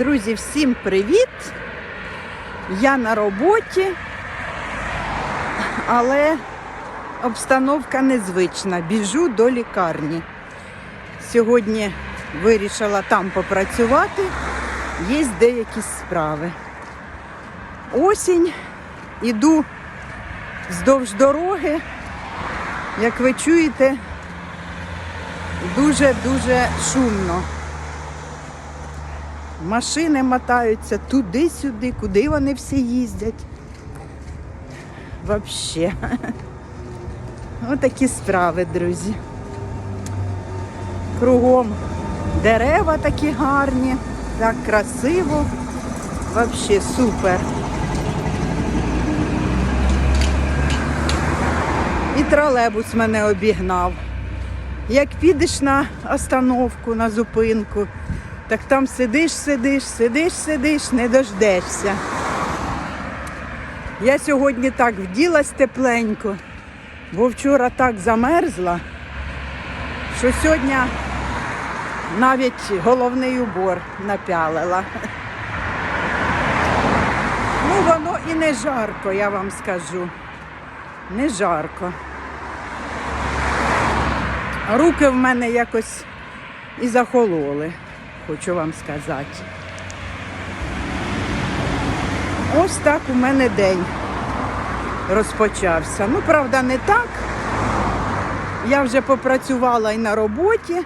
Друзі, всім привіт! Я на роботі, але обстановка незвична. Біжу до лікарні. Сьогодні вирішила там попрацювати, є деякі справи. Осінь, іду вздовж дороги. Як ви чуєте, дуже-дуже шумно. Машини мотаються туди-сюди, куди вони всі їздять. Вообще. Отакі справи, друзі. Кругом дерева такі гарні, так красиво. Вообще супер. І тролейбус мене обігнав. Як підеш на остановку, на зупинку, так там сидиш, сидиш, сидиш, сидиш, не дождешся. Я сьогодні так вділась тепленько, бо вчора так замерзла, що сьогодні навіть головний убор напялила. Ну, воно і не жарко, я вам скажу. Не жарко. Руки в мене якось і захололи хочу вам сказати. Ось так у мене день розпочався. Ну, правда, не так. Я вже попрацювала і на роботі.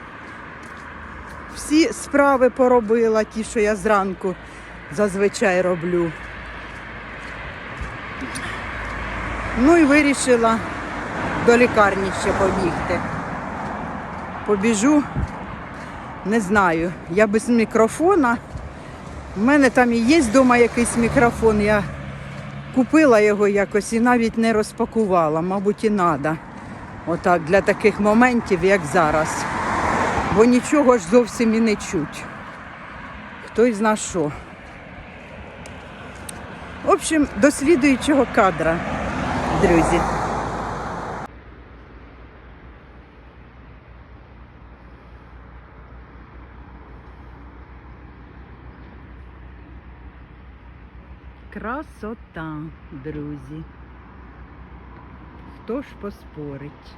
Всі справи поробила, ті, що я зранку зазвичай роблю. Ну і вирішила до лікарні ще побігти. Побіжу не знаю, я без мікрофона. У мене там і є вдома якийсь мікрофон. Я купила його якось і навіть не розпакувала, мабуть, і треба. Отак, для таких моментів, як зараз. Бо нічого ж зовсім і не чуть. Хто зна що. В общем, до слідуючого кадра, друзі. Красота, друзі. Хто ж поспорить?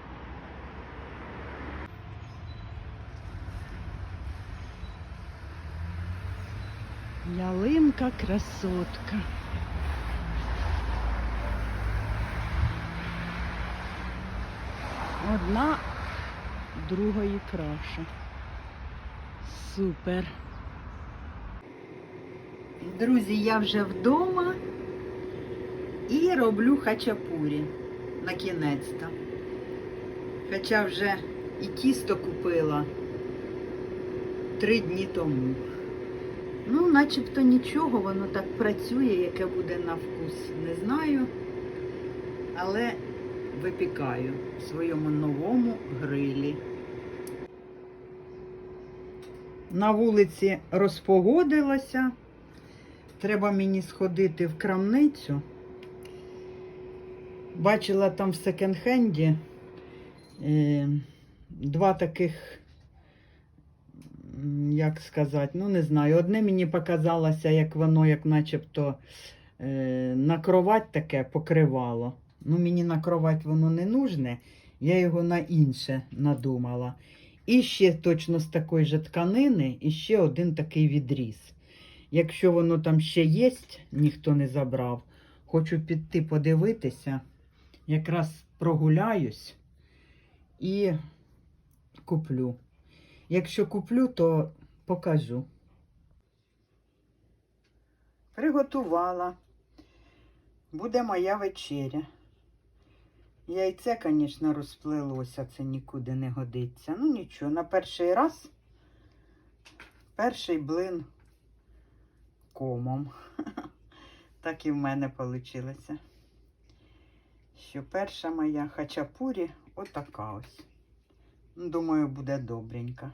Ялинка красотка. Одна другої краша. Супер. Друзі, я вже вдома і роблю хачапурі на кінець-то. Хоча вже і тісто купила три дні тому. Ну, начебто нічого, воно так працює, яке буде на вкус, не знаю. Але випікаю в своєму новому грилі. На вулиці розпогодилося. Треба мені сходити в крамницю. Бачила там в секонд-хенді е, два таких, як сказати, ну не знаю. Одне мені показалося, як воно, як начебто е, на кровать таке покривало. Ну, мені на кровать воно не нужне, я його на інше надумала. І ще точно з такої же тканини, і ще один такий відріз. Якщо воно там ще є, ніхто не забрав, хочу піти подивитися, якраз прогуляюсь і куплю. Якщо куплю, то покажу. Приготувала. Буде моя вечеря. Яйце, звісно, розплилося, це нікуди не годиться. Ну нічого, на перший раз перший блин комом. так і в мене вийшло. Що перша моя хачапурі отака ось. Думаю, буде добренька.